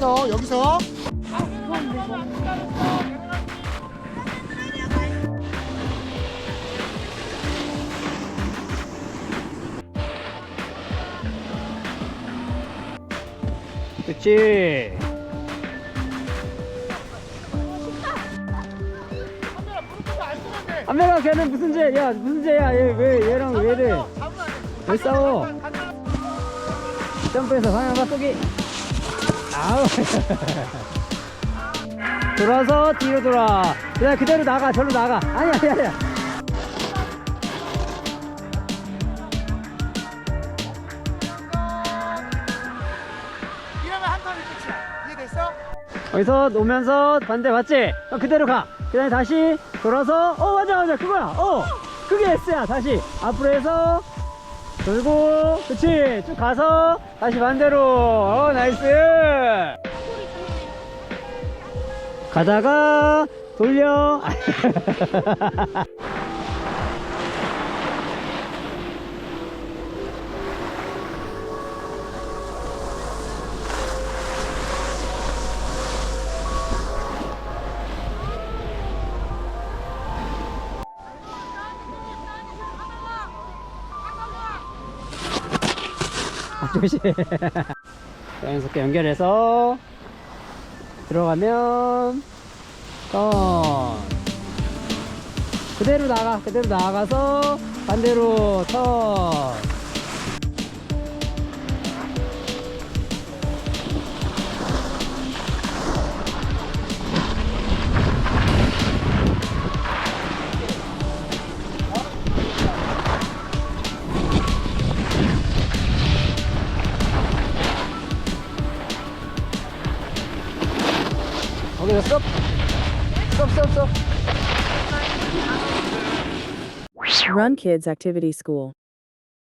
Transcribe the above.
여기서. 그치? 안메가 걔는 무슨 죄야 무슨 죄야? 얘 왜 얘랑 왜래 왜 싸워? 점프해서 방향 바꾸기 아우 돌아서 뒤로 돌아 그냥 그대로 나가 절로 나가 아니야 아니야 아니야 이러면 한 턴이 끝이야 이해됐어? 여기서 놓으면서 반대 맞지? 어, 그대로 가. 그 다음에 다시 돌아서, 어, 맞아, 맞아, 그거야. 어, 그게 S야. 다시 앞으로 해서 돌고, 그치? 쭉 가서 다시 반대로. 어, 나이스. 가다가 돌려. 아, 조심. 자연스럽게 연결해서 들어가면 턴. 그대로 나가, 그대로 나가서 반대로 턴. Okay, let's stop. Stop, stop, stop. Run Kids Activity School.